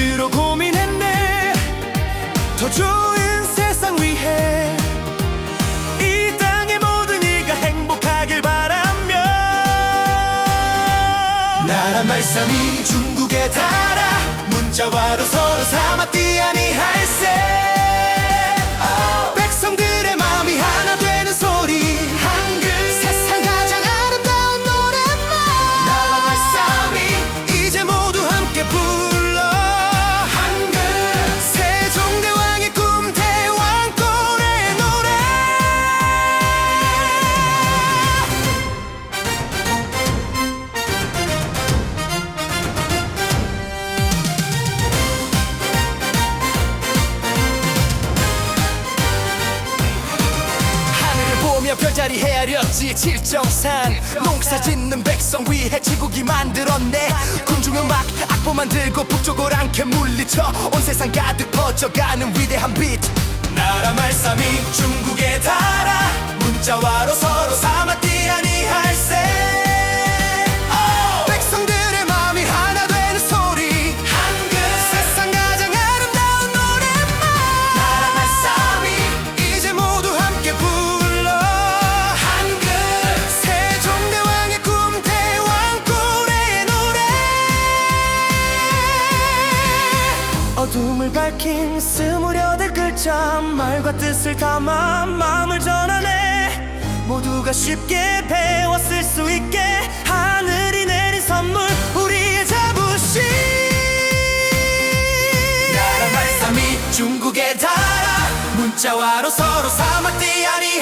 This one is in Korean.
밤낮으로 고민했네. 더 좋은 세상 위해 이 땅의 모든 이가 행복하길 바라며 나란 말씀이 중국에 달아 문자와로 서로 삼았디 아니 보며 별자리 헤아렸지. 칠정산 농사 짓는 백성 위해 지국이 만들었네. 군중음악 악보 만들고 북쪽을 않게 물리쳐 온 세상 가득 퍼져가는 위대한 빛. 나라 말싸미 중국에 달아. 문자와로 서 어둠을 밝힌 스물여덟 글자 말과 뜻을 담아 마음을 전하네. 모두가 쉽게 배웠을 수 있게 하늘이 내린 선물 우리의 자부심. 나라 말싸미 중국에 달아 문자와로 서로 삼았디 아니할